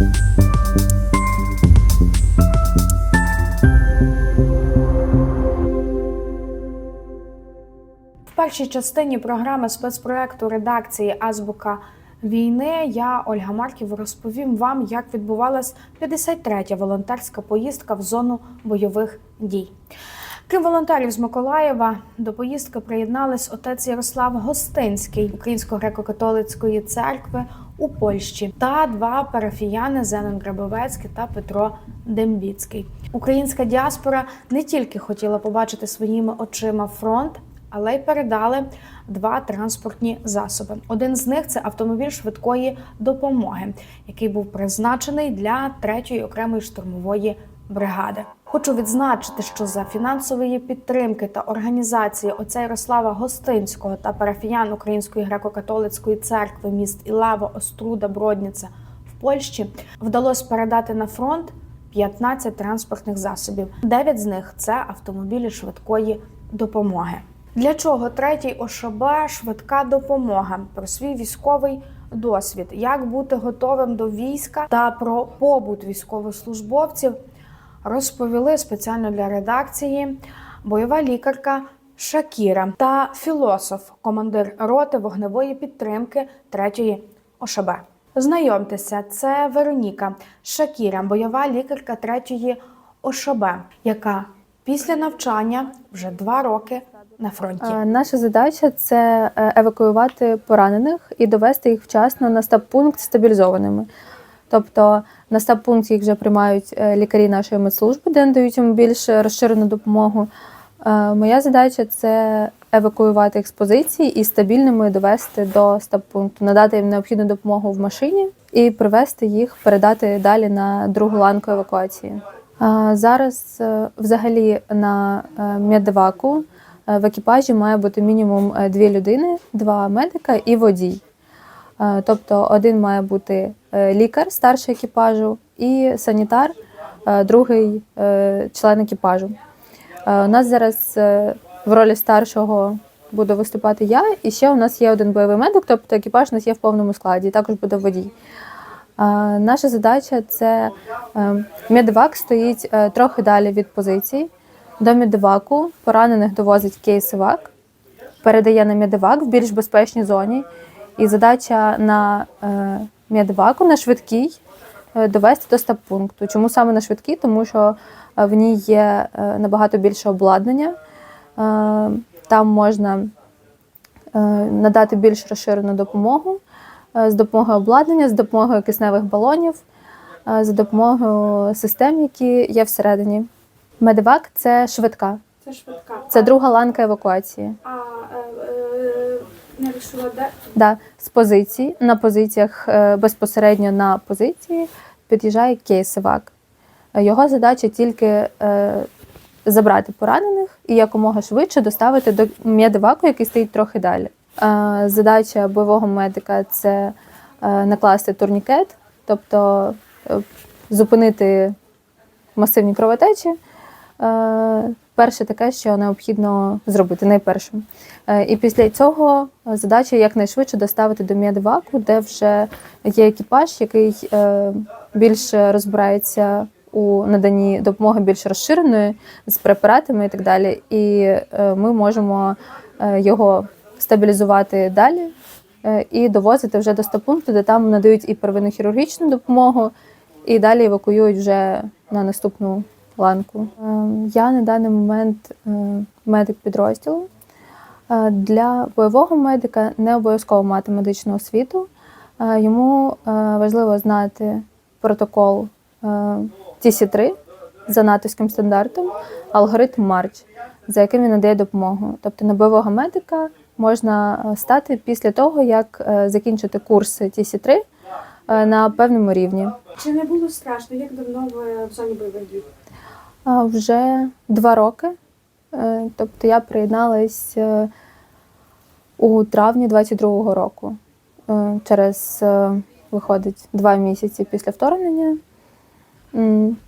В першій частині програми спецпроекту редакції Азбука війни я, Ольга Марків, розповім вам, як відбувалась 53-я волонтерська поїздка в зону бойових дій. Крім волонтерів з Миколаєва, до поїздки приєднались отець Ярослав Гостинський Українсько-греко-католицької церкви у Польщі та два парафіяни Зенон Грабовецький та Петро Дембіцький. Українська діаспора не тільки хотіла побачити своїми очима фронт, але й передали два транспортні засоби. Один з них це автомобіль швидкої допомоги, який був призначений для третьої окремої штурмової бригади. Хочу відзначити, що за фінансової підтримки та організації отця Ярослава Гостинського та парафіян Української греко-католицької церкви міст Ілава, Оструда, Бродніця в Польщі вдалося передати на фронт 15 транспортних засобів. Дев'ять з них це автомобілі швидкої допомоги. Для чого третій ОШБ швидка допомога про свій військовий досвід, як бути готовим до війська та про побут військовослужбовців розповіли спеціально для редакції бойова лікарка Шакіра та філософ, командир роти вогневої підтримки третьої ОШБ. Знайомтеся, це Вероніка Шакіра, бойова лікарка третьої ОШБ, яка після навчання вже два роки на фронті. Е, Наша задача це е, евакуювати поранених і довести їх вчасно на стаб-пункт стабілізованими. Тобто на стаб-пункт їх вже приймають е, лікарі нашої медслужби, де надають їм більш розширену допомогу. Е, Моя задача це евакуювати експозиції і стабільними довести до стаб-пункту, надати їм необхідну допомогу в машині і привести їх, передати далі на другу ланку евакуації. Зараз е, взагалі на медваку е, в екіпажі має бути мінімум дві людини, два медика і водій. Е, Тобто один має бути е, лікар старший екіпажу і санітар, е, другий член екіпажу. У нас зараз в ролі старшого буду виступати я, і ще у нас є один бойовий медик, тобто екіпаж у нас є в повному складі, і також буде водій. Наша задача це медвак стоїть трохи далі від позицій. До медваку поранених довозить кейсивак, передає на медвак в більш безпечній зоні. І задача на е, медваку, на швидкій, е, довести до стаб-пункту. Чому саме на швидкій? Тому що е, в ній є набагато більше обладнання. Там можна надати більш розширену допомогу з допомогою обладнання, з допомогою кисневих балонів, за допомогою систем, які є всередині. Медвак це швидка, Це швидка. це друга ланка евакуації. А не вирішила, де Да, з позицій на позиціях е, безпосередньо на позиції під'їжджає кейсивак. Е, Його задача тільки е, забрати поранених і якомога швидше доставити до медиваку, який стоїть трохи далі. Задача бойового медика це накласти турнікет, тобто зупинити масивні кровотечі. Перше таке, що необхідно зробити найпершим. Е, І після цього задача якнайшвидше доставити до медваку, де вже є екіпаж, який е, більше розбирається у наданні допомоги більш розширеної з препаратами і так далі. І е, ми можемо його стабілізувати далі і довозити вже до стопункту, де там надають і первинну хірургічну допомогу, і далі евакуюють вже на наступну ланку. Е, Я на даний момент е, медик підрозділу. Е, Для бойового медика не обов'язково мати медичну освіту. Йому важливо знати протокол е, TC3 за натовським стандартом, алгоритм Марч, за яким він надає допомогу. Тобто на бойового медика можна стати після того, як закінчити TC3 е, на певному рівні. чи не було страшно? Як давно ви в зоні бойових дій? Вже два роки. Е, Тобто я приєдналась е, у травні 22-го року. Е, Через виходить два місяці після вторгнення.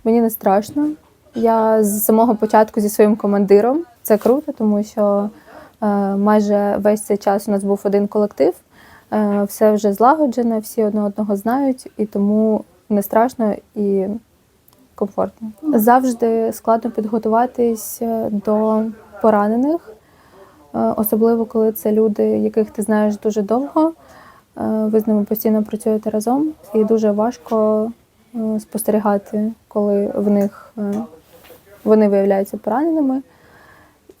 Мені не страшно. Я з самого початку зі своїм командиром. Це круто, тому що майже весь цей час у нас був один колектив. Все вже злагоджено, всі одне одного знають, і тому не страшно і комфортно. Завжди складно підготуватись е, до поранених, е, особливо коли це люди, яких ти знаєш дуже довго. Е, Ви з ними постійно працюєте разом, і дуже важко спостерігати, коли в них вони виявляються пораненими.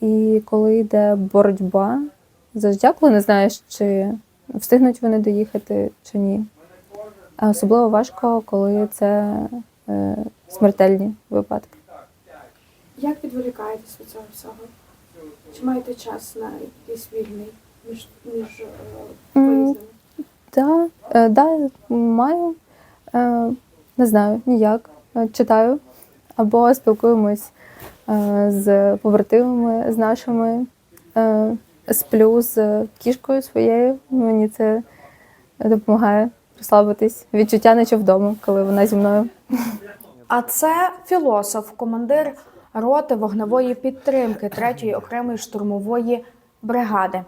І коли йде боротьба за життя, коли не знаєш, чи встигнуть вони доїхати чи ні. Особливо важко, коли це смертельні випадки. Як відволікаєтесь від цього всього? Чи маєте час на якийсь вільний між, між е, М. Да, е, да, маю. Е, не знаю, ніяк. Е, Читаю або спілкуємось е, з побратимами, з нашими. Е, сплю з кішкою своєю. Мені це допомагає розслабитись. Відчуття наче вдома, коли вона зі мною. А це філософ, командир роти вогневої підтримки 3-ї окремої штурмової бригади.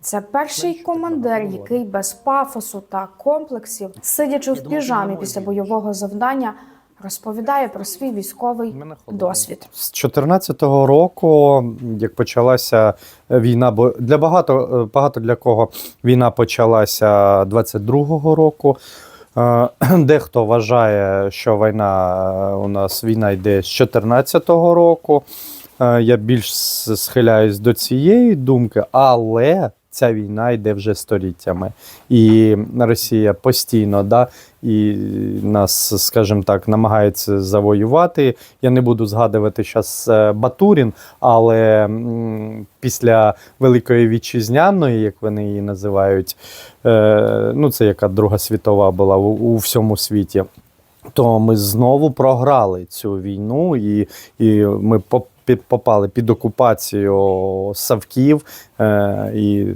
Це перший командир, який без пафосу та комплексів, сидячи в піжамі після бойового завдання, розповідає про свій військовий досвід. З 14-го року, як почалася війна, бо для багато, багато для кого війна почалася 22-го року. Е, Дехто вважає, що війна е, у нас війна йде з 14-го року. Е, Я більш схиляюсь до цієї думки, але ця війна йде вже століттями. І Росія постійно да, і нас, скажімо так, намагається завоювати. Я не буду згадувати зараз Батурін, але після Великої Вітчизняної, як вони її називають, е, ну це яка Друга світова була у, всьому світі. То ми знову програли цю війну, і, і ми під- попали під окупацію Савків. Е, і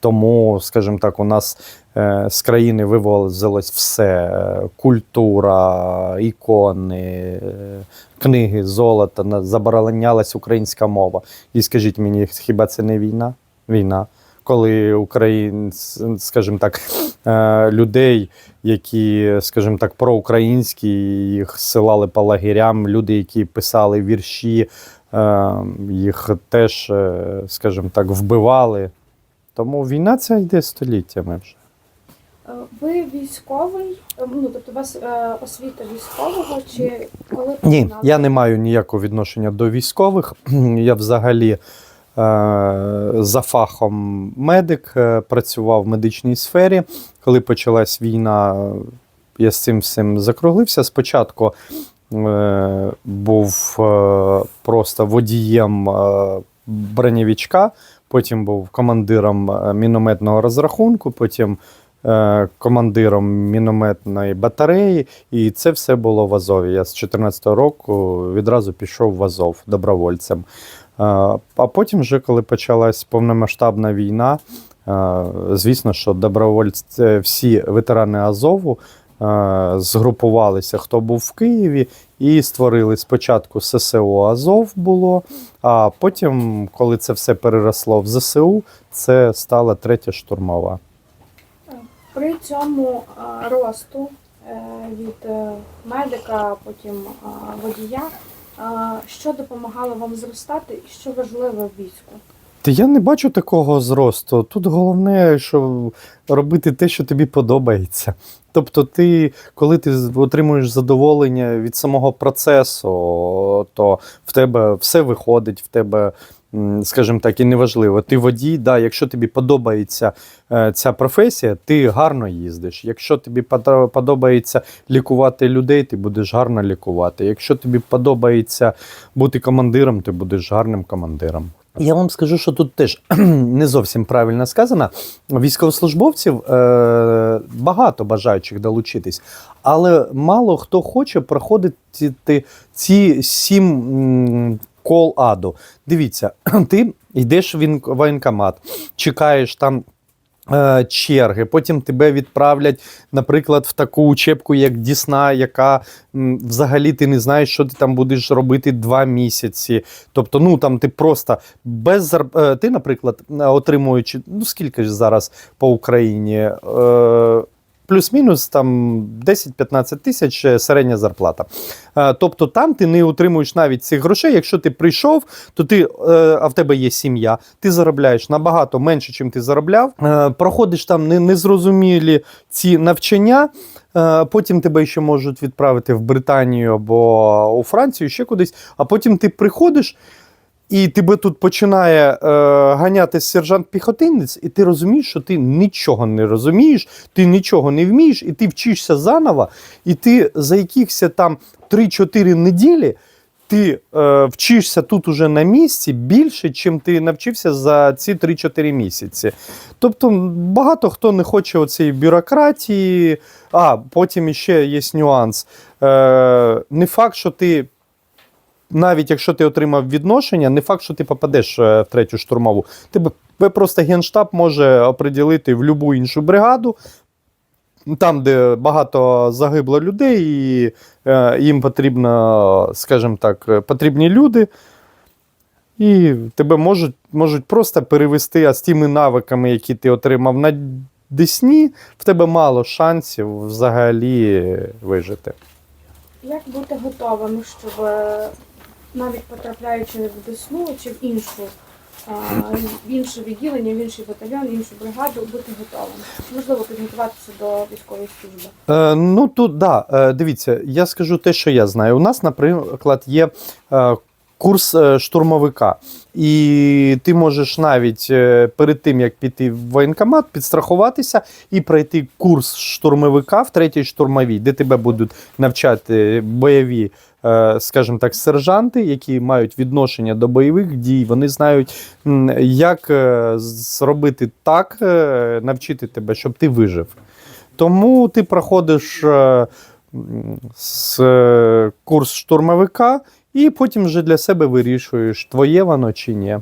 тому, скажімо так, у нас е, з країни вивозилось все: е, культура, ікони, е, книги, золото, заборонялась українська мова. І скажіть мені, хіба це не війна? Війна. Коли українць, скажімо так, е, людей, які, скажімо так, проукраїнські, їх силали по лагерям, люди, які писали вірші, е, їх теж, е, скажімо так, вбивали. Тому війна ця йде століттями вже. Ви військовий, ну тобто у вас е, освіта військового, чи коли Ні, я не маю ніякого відношення до військових. Я взагалі за фахом медик, е, працював в медичній сфері. Коли почалась війна, я з цим всім закруглився. Спочатку е, був е, просто водієм е, бронєвичка, потім був командиром е, мінометного розрахунку, потім е, командиром мінометної батареї, і це все було в Азові. Я з 2014 року відразу пішов в Азов добровольцем. Е, А потім, вже коли почалась повномасштабна війна, е, звісно, що добровольці, всі ветерани Азову е, згрупувалися, хто був в Києві, і створили спочатку ССО Азов було, а потім, коли це все переросло в ЗСУ, це стала третя штурмова. При цьому е, росту е, від е, медика, потім е, водія, е, що допомагало вам зростати і що важливо в війську? Та я не бачу такого зросту. Тут головне, що робити те, що тобі подобається. Тобто, ти, коли ти отримуєш задоволення від самого процесу, то в тебе все виходить, в тебе, скажімо так, і неважливо. Ти водій, да, якщо тобі подобається е, ця професія, ти гарно їздиш. Якщо тобі подобається лікувати людей, ти будеш гарно лікувати. Якщо тобі подобається бути командиром, ти будеш гарним командиром. Я вам скажу, що тут теж не зовсім правильно сказано. Військовослужбовців е, багато бажаючих долучитись, але мало хто хоче проходити ці сім кол аду. Дивіться, ти йдеш в воєнкомат, чекаєш там. е, Черги, потім тебе відправлять, наприклад, в таку учебку, як Дісна, яка взагалі ти не знаєш, що ти там будеш робити два місяці. Тобто, ну там ти просто без зар... е, ти, наприклад, отримуючи, ну скільки ж зараз по Україні. Е, плюс-мінус там 10-15 тисяч е, середня зарплата. Е, Тобто там ти не отримуєш навіть цих грошей. Якщо ти прийшов, то ти, е, а в тебе є сім'я, ти заробляєш набагато менше, чим ти заробляв. Проходиш там незрозумілі ці навчання. Потім тебе ще можуть відправити в Британію або у Францію, ще кудись. А потім ти приходиш, і тебе тут починає е, ганяти сержант-піхотинець, і ти розумієш, що ти нічого не розумієш, ти нічого не вмієш, і ти вчишся заново, і ти за якихось там 3-4 неділі ти е, вчишся тут уже на місці більше, чим ти навчився за ці 3-4 місяці. Тобто багато хто не хоче оцієї бюрократії. А потім ще є нюанс. Е, не факт, що ти навіть якщо ти отримав відношення, не факт, що ти попадеш е, в третю штурмову. Тебе тебе просто генштаб може оприділити в будь-яку іншу бригаду, там, де багато загибло людей, і е, їм потрібно, скажімо так, е, потрібні люди. І тебе можуть, можуть просто перевести, а з тими навиками, які ти отримав на Десні, в тебе мало шансів взагалі вижити. Як бути готовим, щоб навіть потрапляючи в Десну чи в іншу, в інше відділення, в інший батальйон, в іншу бригаду, бути готовим? Можливо, підготуватися до військової служби. Е, ну тут да, е, дивіться, я скажу те, що я знаю. У нас, наприклад, є е, курс е, штурмовика, і ти можеш навіть е, перед тим як піти в воєнкомат, підстрахуватися і пройти курс штурмовика в третій штурмовій, де тебе будуть навчати бойові. е, Скажімо так, сержанти, які мають відношення до бойових дій, вони знають, як зробити так, навчити тебе, щоб ти вижив. Тому ти проходиш е, курс штурмовика, і потім вже для себе вирішуєш, твоє воно чи ні.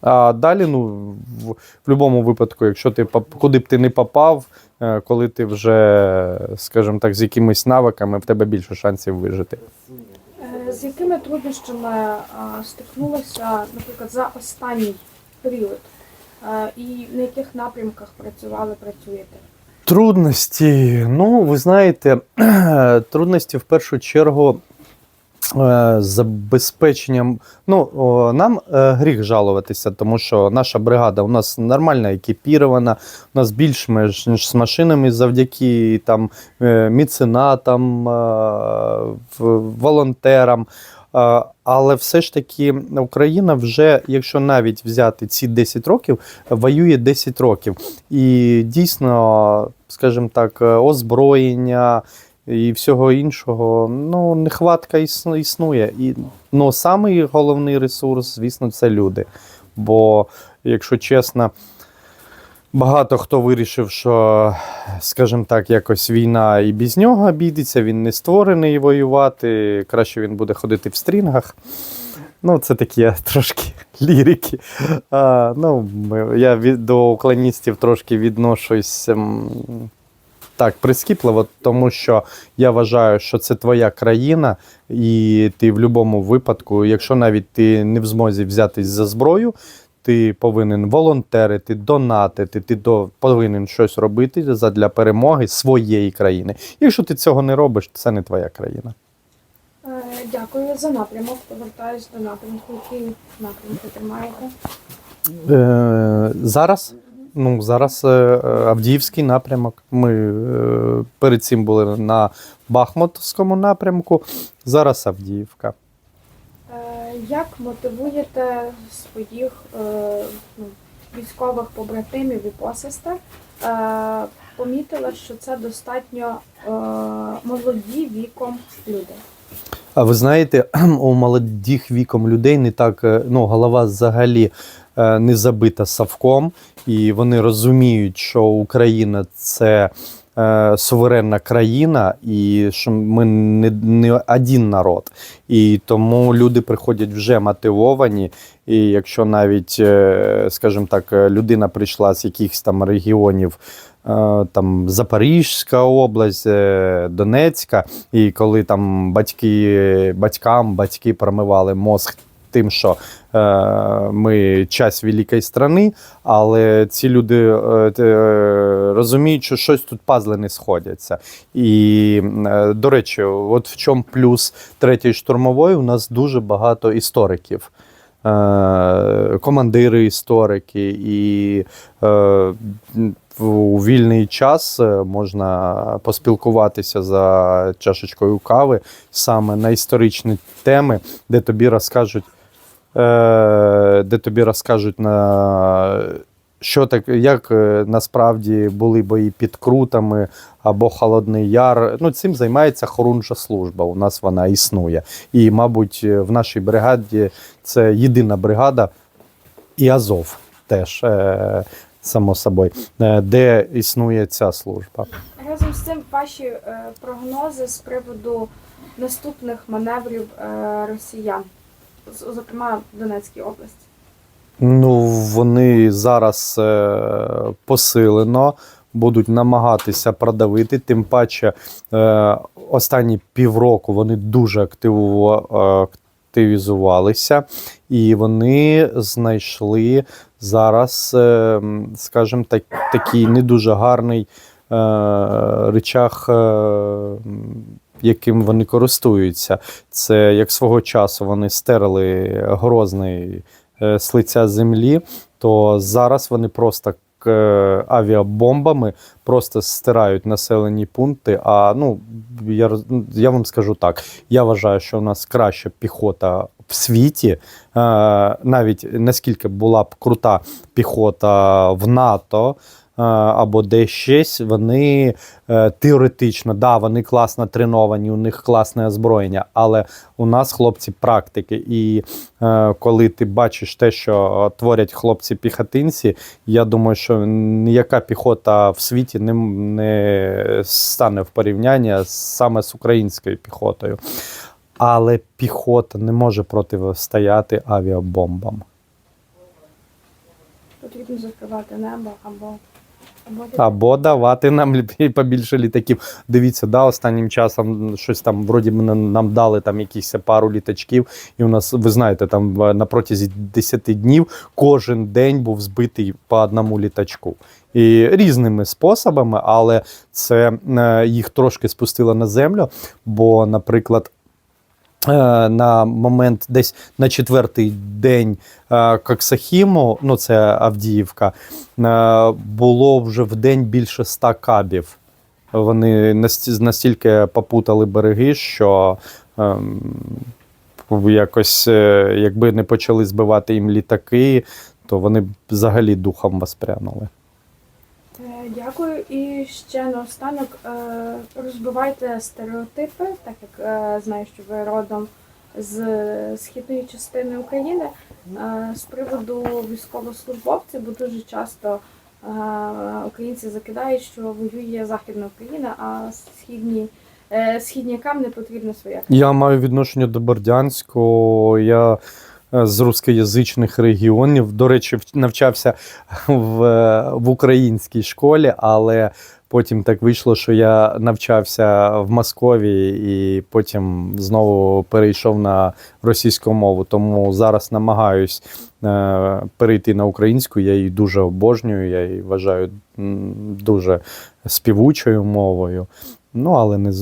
А далі, ну, в, в будь-якому випадку, якщо ти куди б ти не попав, е, коли ти вже, скажімо так, з якимись навиками, в тебе більше шансів вижити. Е, З якими труднощами е, стикнулися, наприклад, за останній період? І на яких напрямках працювали, працюєте? Трудності. Ну, ви знаєте, трудності в першу чергу забезпеченням. Ну, нам е, гріх жалуватися, тому що наша бригада у нас нормально екіпірована, у нас більш-менш ніж з машинами завдяки там, е, міценатам, е, волонтерам. Е, Але все ж таки Україна вже, якщо навіть взяти ці 10 років, воює 10 років. І дійсно, скажімо так, е, озброєння і всього іншого, ну, нехватка існує. І, ну, самий головний ресурс, звісно, це люди. Бо, якщо чесно, багато хто вирішив, що, скажімо так, якось війна і без нього обійдеться, він не створений воювати, краще він буде ходити в стрінгах. Ну, це такі трошки лірики. А, ну, я від, до уклоністів трошки відношусь ем, так прискіпливо, тому що я вважаю, що це твоя країна, і ти в будь-якому випадку, якщо навіть ти не в змозі взятись за зброю, ти повинен волонтерити, донатити, ти до, повинен щось робити для перемоги своєї країни. Якщо ти цього не робиш, це не твоя країна. Е, Дякую за напрямок. Повертаюсь до напрямку. Які напрямки тримаєте? Е, зараз, ну, зараз е, е, Авдіївський напрямок. Ми е, перед цим були на Бахмутському напрямку, зараз Авдіївка. Як мотивуєте своїх ну, військових побратимів і посестер? Помітила, що це достатньо молоді віком люди. А ви знаєте, у молодих віком людей не так, е, ну, голова взагалі е, не забита совком, і вони розуміють, що Україна це е, суверенна країна, і що ми не, не один народ. І тому люди приходять вже мотивовані. І якщо навіть, скажімо так, людина прийшла з якихось там регіонів. Е, Там Запорізька область, е, Донецька, і коли там батьки батькам батьки промивали мозг тим, що е, ми часть великої страни, але ці люди е, е, розуміють, що щось тут пазли не сходяться. І, е, до речі, от в чому плюс третьої штурмової, у нас дуже багато істориків. Командири історики, і е, у вільний час е, можна поспілкуватися за чашечкою кави саме на історичні теми, де тобі розкажуть, е, де тобі розкажуть на що так, як е, насправді були бої під крутами або Холодний Яр. Ну, цим займається хорунжа служба. У нас вона існує. І, мабуть, в нашій бригаді це єдина бригада, і Азов теж, само собою, е, де існує ця служба. Разом з цим ваші е, прогнози з приводу наступних маневрів е, росіян, зокрема в Донецькій області. Ну, вони зараз посилено будуть намагатися продавити. Тим паче, е, останні півроку вони дуже активу, е, активізувалися, і вони знайшли зараз, е, скажімо так, такий не дуже гарний е, речах. Е, яким вони користуються, це як свого часу вони стерли Грозний з лиця землі, то зараз вони просто авіабомбами просто стирають населені пункти. А ну я я вам скажу так: я вважаю, що у нас краща піхота в світі, е, навіть наскільки була б крута піхота в НАТО. е, Або де щось, вони е, теоретично, да, вони класно треновані, у них класне озброєння, але у нас хлопці практики. І коли ти бачиш те, що творять хлопці-піхотинці, я думаю, що ніяка піхота в світі не, не стане в порівняння саме з українською піхотою. Але піхота не може протистояти авіабомбам. Потрібно закривати небо або, або Або давати нам побільше літаків. Дивіться, да, останнім часом щось там вроді нам дали там якісь пару літачків, і у нас, ви знаєте, там е, на протязі 10 днів кожен день був збитий по одному літачку. І різними способами, але це е, їх трошки спустило на землю. Бо, наприклад, на момент десь на четвертий день е, Коксахіму, ну це Авдіївка, е, було вже в день більше ста кабів. Вони настільки попутали береги, що ем, якось, е, якби не почали збивати їм літаки, то вони взагалі духом воспрянули. Дякую. І ще наостанок е, розбивайте стереотипи, так як е, знаю, що ви родом з східної частини України, е, з приводу військовослужбовців, бо дуже часто українці закидають, що воює Західна Україна, а східні, східнякам не потрібна своя Я маю відношення до Бердянського. Я з рускоязичних регіонів. До речі, навчався в, е, в українській школі, але потім так вийшло, що я навчався в Москві і потім знову перейшов на російську мову. Тому зараз намагаюсь е, перейти на українську. Я її дуже обожнюю, я її вважаю дуже співучою мовою. Ну, але не,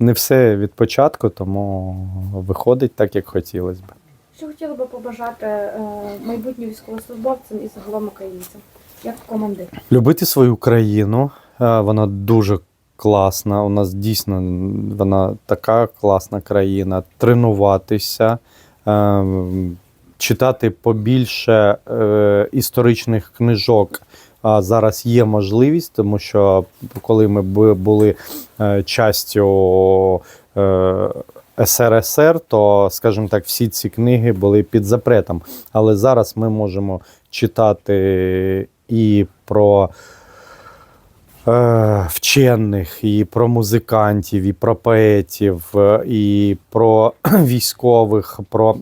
не все від початку, тому виходить так, як хотілося б. Що хотіли би побажати е, майбутнім військовослужбовцям і загалом українцям, як командир? Любити свою країну, е, вона дуже класна. У нас дійсно вона така класна країна. Тренуватися, е, читати побільше е, історичних книжок. А зараз є можливість, тому що коли ми були е, частю СРСР, то, скажімо так, всі ці книги були під запретом. Але зараз ми можемо читати і про е, вчених, і про музикантів, і про поетів, е, і про військових, про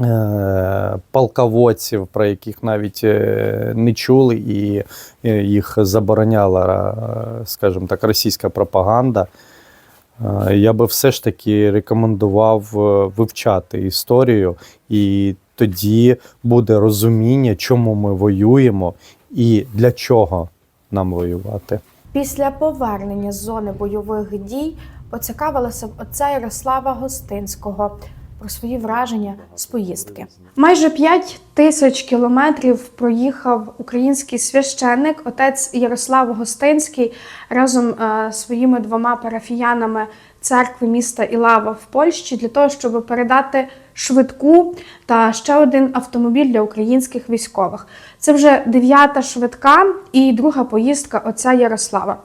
е, полководців, про яких навіть е, не чули, і е, їх забороняла, скажімо так, російська пропаганда. Е, Я би все ж таки рекомендував е, вивчати історію, і тоді буде розуміння, чому ми воюємо і для чого нам воювати. Після повернення з зони бойових дій поцікавилася отця Ярослава Гостинського про свої враження з поїздки. Майже 5 тисяч кілометрів проїхав український священник, отець Ярослав Гостинський разом е, з своїми двома парафіянами церкви міста Ілава в Польщі для того, щоб передати швидку та ще один автомобіль для українських військових. Це вже дев'ята швидка і друга поїздка отця Ярослава.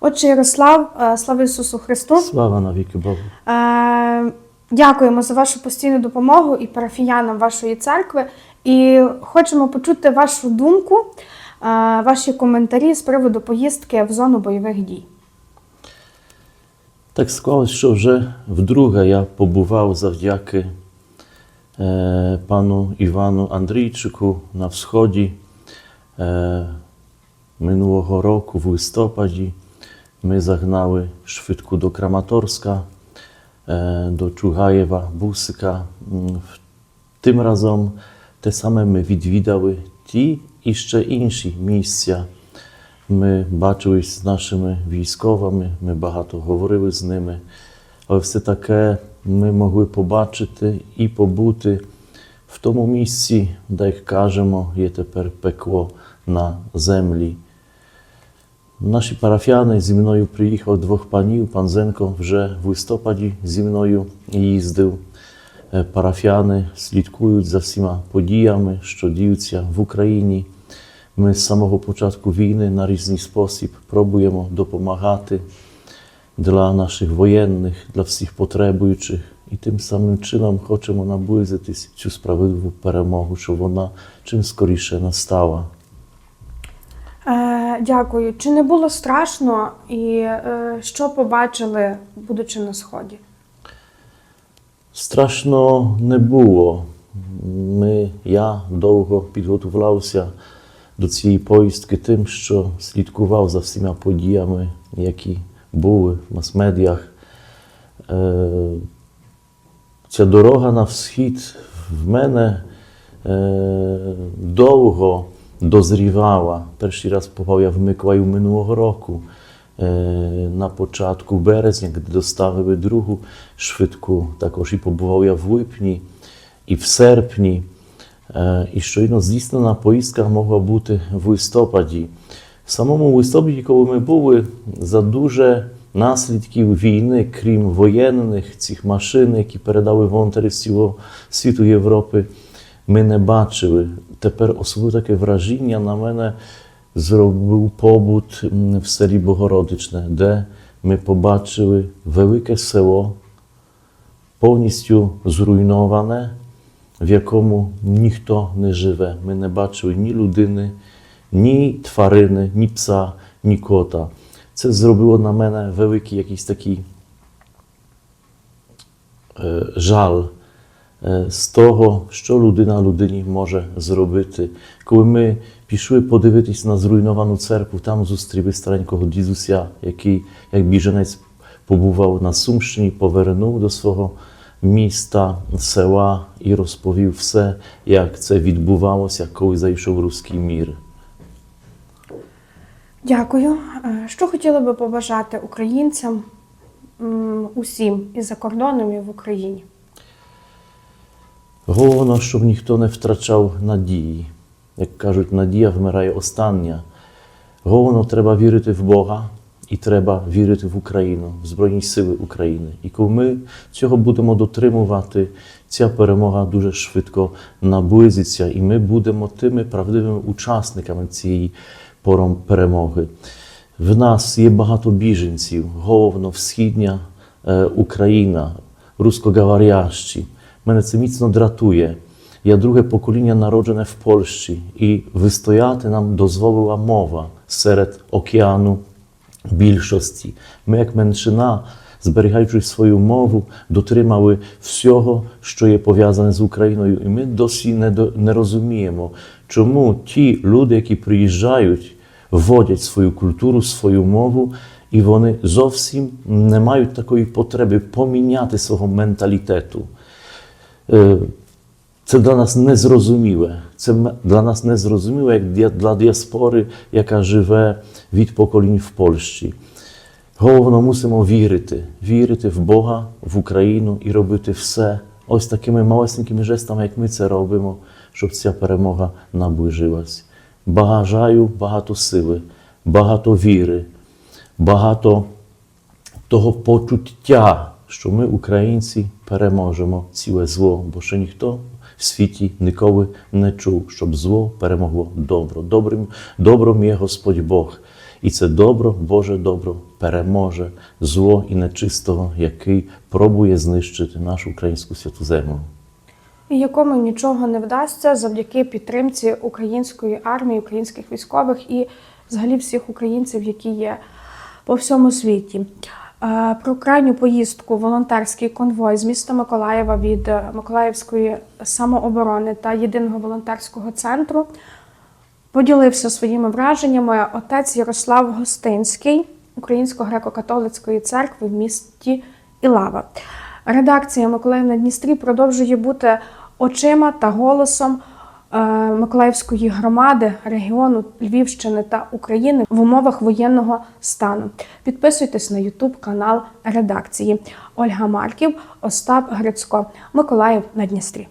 Отже, Ярослав, е, слава Ісусу Христу! Слава навіки Богу. Дякуємо за вашу постійну допомогу і парафіянам вашої церкви. І хочемо почути вашу думку, е, ваші коментарі з приводу поїздки в зону бойових дій. Так склалось, що вже вдруге я побував завдяки е, пану Івану Андрійчику на Всході. Е, минулого року, в листопаді, ми загнали швидку до Краматорська, е, до Чугаєва, Бусика. Тим разом те саме ми відвідали ті і ще інші місця. Ми бачились з нашими військовими, ми багато говорили з ними, але все таке ми могли побачити і побути в тому місці, де, як кажемо, є тепер пекло на землі. Наші парафіяни зі мною приїхав двох панів. Пан Зенко вже в листопаді зі мною їздив. Е, Парафіяни слідкують за всіма подіями, що діються в Україні. Ми з самого початку війни на різний спосіб пробуємо допомагати для наших воєнних, для всіх потребуючих. І тим самим чином хочемо наблизитись цю справедливу перемогу, щоб вона чим скоріше настала. Дякую. Чи не було страшно і е, що побачили, будучи на сході? Страшно не було. Ми, я довго підготувався до цієї поїздки тим, що слідкував за всіма подіями, які були в мас-медіях. Е, Ця дорога на схід в мене е, довго Перший раз попав я в Миколаїв минулого року. На початку березня, де доставили другу швидку. Також і побував я в липні і в серпні. І щойно здійснена поїздка могла бути в листопаді. В самому листопаді, коли ми були, за дуже наслідків війни, крім воєнних цих машин, які передали волонтери з цілого світу Європи, ми не бачили. Тепер особливо таке враження на мене зробив побут м, в селі Богородичне, де ми побачили велике село, повністю зруйноване, в якому ніхто не живе. Ми не бачили ні людини, ні тварини, ні пса, ні кота. Це зробило на мене великий якийсь такий е, жаль е, з того, що людина людині може зробити. Коли ми пішли подивитись на зруйновану церкву, там зустріли старенького дідуся, який, як біженець, побував на Сумщині, повернув до свого міста, села і розповів все, як це відбувалося, коли зайшов руський мір. Дякую. Е, Що хотіли би побажати українцям усім і за кордоном, і в Україні? Головно, щоб ніхто не втрачав надії. Як кажуть, надія вмирає остання. Головно, треба вірити в Бога і треба вірити в Україну, в Збройні Сили України. І коли ми цього будемо дотримувати, ця перемога дуже швидко наблизиться, і ми будемо тими правдивими учасниками цієї перемоги. В нас є багато біженців, головно східня е, Україна, рускоговорящі. Мене це міцно дратує. Я друге покоління народжене в Польщі, і вистояти нам дозволила мова серед океану більшості. Ми, як меншина, зберігаючи свою мову, дотримали всього, що є пов'язане з Україною. І ми досі не, не розуміємо, чому ті люди, які приїжджають, вводять свою культуру, свою мову І вони зовсім не мають такої потреби поміняти свого менталітету. Е, Це для нас незрозуміле. Це для нас незрозуміле, як для діаспори, яка живе від поколінь в Польщі. Головно, мусимо вірити, вірити в Бога, в Україну і робити все ось такими малесенькими жестами, як ми це робимо, щоб ця перемога наближилась. Бажаю багато сили, багато віри, багато того почуття, що ми, українці, переможемо ціле зло, бо ще ніхто в світі ніколи не чув, щоб зло перемогло добро. Добрим, добром є Господь Бог. І це добро, Боже добро, переможе зло і нечистого, який пробує знищити нашу українську святу землю. і якому нічого не вдасться завдяки підтримці української армії, українських військових і взагалі всіх українців, які є по всьому світі. Про крайню поїздку волонтерський конвой з міста Миколаєва від е, Миколаївської самооборони та єдиного волонтерського центру поділився своїми враженнями отець Ярослав Гостинський Українсько-греко-католицької церкви в місті Ілава. Редакція Миколаїв на Дністрі продовжує бути очима та голосом Миколаївської громади, регіону Львівщини та України в умовах воєнного стану. Підписуйтесь на Ютуб канал редакції Ольга Марків, Остап Грицько, Миколаїв на Дністрі.